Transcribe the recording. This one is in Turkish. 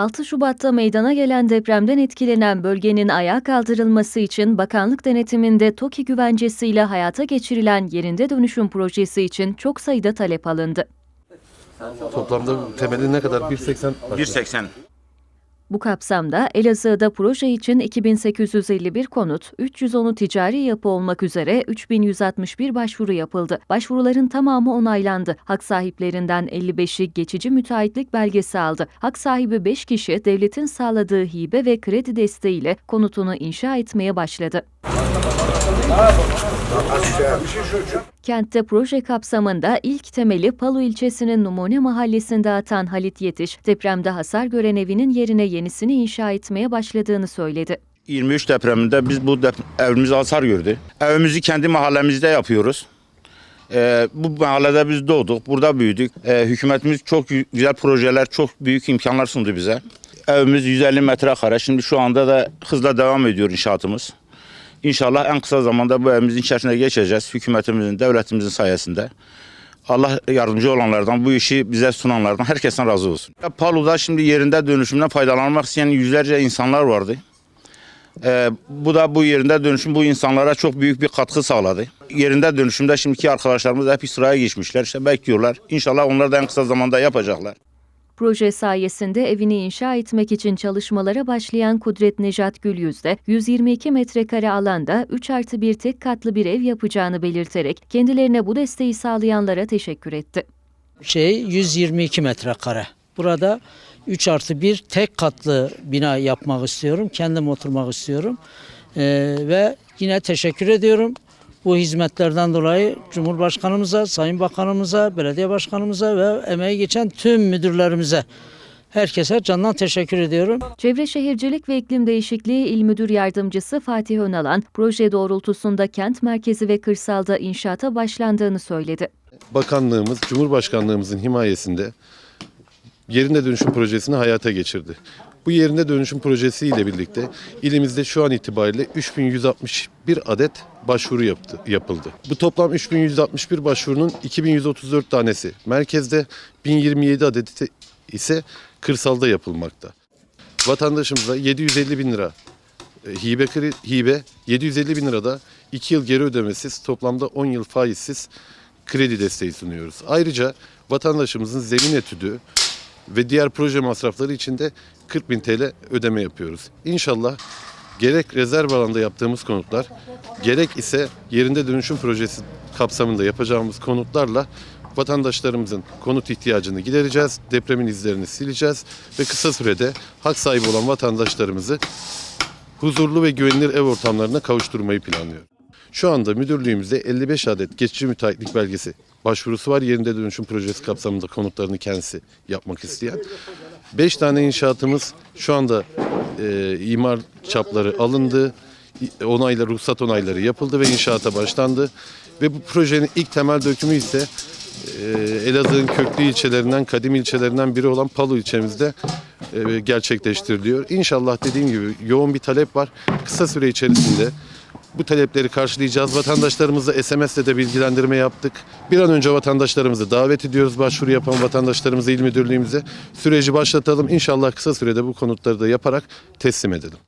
6 Şubat'ta meydana gelen depremden etkilenen bölgenin ayağa kaldırılması için bakanlık denetiminde TOKİ güvencesiyle hayata geçirilen yerinde dönüşüm projesi için çok sayıda talep alındı. Toplamda temeli ne kadar? 1.80 1.80. Bu kapsamda Elazığ'da proje için 2851 konut, 310'u ticari yapı olmak üzere 3161 başvuru yapıldı. Başvuruların tamamı onaylandı. Hak sahiplerinden 55'i geçici müteahhitlik belgesi aldı. Hak sahibi 5 kişi devletin sağladığı hibe ve kredi desteğiyle konutunu inşa etmeye başladı. Kentte proje kapsamında ilk temeli Palu ilçesinin Numune mahallesinde atan Halit Yetiş, depremde hasar gören evinin yerine yenisini inşa etmeye başladığını söyledi. 23 depreminde biz bu dep evimiz hasar gördü. Evimizi kendi mahallemizde yapıyoruz. Ee, bu mahallede biz doğduk, burada büyüdük. Ee, hükümetimiz çok gü- güzel projeler, çok büyük imkanlar sundu bize. Evimiz 150 metrekare. Şimdi şu anda da hızla devam ediyor inşaatımız. İnşallah en kısa zamanda bu evimizin içerisine geçeceğiz. Hükümetimizin, devletimizin sayesinde. Allah yardımcı olanlardan, bu işi bize sunanlardan herkesten razı olsun. Palu'da şimdi yerinde dönüşümden faydalanmak isteyen yüzlerce insanlar vardı. Ee, bu da bu yerinde dönüşüm bu insanlara çok büyük bir katkı sağladı. Yerinde dönüşümde şimdiki arkadaşlarımız hep sıraya geçmişler. İşte bekliyorlar. İnşallah onlar da en kısa zamanda yapacaklar. Proje sayesinde evini inşa etmek için çalışmalara başlayan Kudret Nejat Gülyüz de 122 metrekare alanda 3 artı 1 tek katlı bir ev yapacağını belirterek kendilerine bu desteği sağlayanlara teşekkür etti. şey 122 metrekare. Burada 3 artı 1 tek katlı bina yapmak istiyorum. Kendim oturmak istiyorum. Ee, ve yine teşekkür ediyorum. Bu hizmetlerden dolayı Cumhurbaşkanımıza, Sayın Bakanımıza, Belediye Başkanımıza ve emeği geçen tüm müdürlerimize, herkese candan teşekkür ediyorum. Çevre Şehircilik ve İklim Değişikliği İl Müdür Yardımcısı Fatih Önalan, proje doğrultusunda kent merkezi ve kırsalda inşaata başlandığını söyledi. Bakanlığımız, Cumhurbaşkanlığımızın himayesinde yerinde dönüşüm projesini hayata geçirdi. Bu yerinde dönüşüm projesiyle birlikte ilimizde şu an itibariyle 3161 adet başvuru yaptı, yapıldı. Bu toplam 3161 başvurunun 2134 tanesi merkezde, 1027 adeti ise kırsalda yapılmakta. Vatandaşımıza 750 bin lira e, hibe, hibe 750 bin lirada 2 yıl geri ödemesiz toplamda 10 yıl faizsiz kredi desteği sunuyoruz. Ayrıca vatandaşımızın zemin etüdü ve diğer proje masrafları için de 40 bin TL ödeme yapıyoruz. İnşallah gerek rezerv alanda yaptığımız konutlar gerek ise yerinde dönüşüm projesi kapsamında yapacağımız konutlarla vatandaşlarımızın konut ihtiyacını gidereceğiz, depremin izlerini sileceğiz ve kısa sürede hak sahibi olan vatandaşlarımızı huzurlu ve güvenilir ev ortamlarına kavuşturmayı planlıyor. Şu anda müdürlüğümüzde 55 adet geçici müteahhitlik belgesi başvurusu var. Yerinde dönüşüm projesi kapsamında konutlarını kendisi yapmak isteyen. 5 tane inşaatımız şu anda e, imar çapları alındı. Onaylar, ruhsat onayları yapıldı ve inşaata başlandı. Ve bu projenin ilk temel dökümü ise e, Elazığ'ın köklü ilçelerinden, kadim ilçelerinden biri olan Palu ilçemizde e, gerçekleştiriliyor. İnşallah dediğim gibi yoğun bir talep var. Kısa süre içerisinde bu talepleri karşılayacağız. Vatandaşlarımızla SMS'le de bilgilendirme yaptık. Bir an önce vatandaşlarımızı davet ediyoruz. Başvuru yapan vatandaşlarımızı il müdürlüğümüze. Süreci başlatalım. İnşallah kısa sürede bu konutları da yaparak teslim edelim.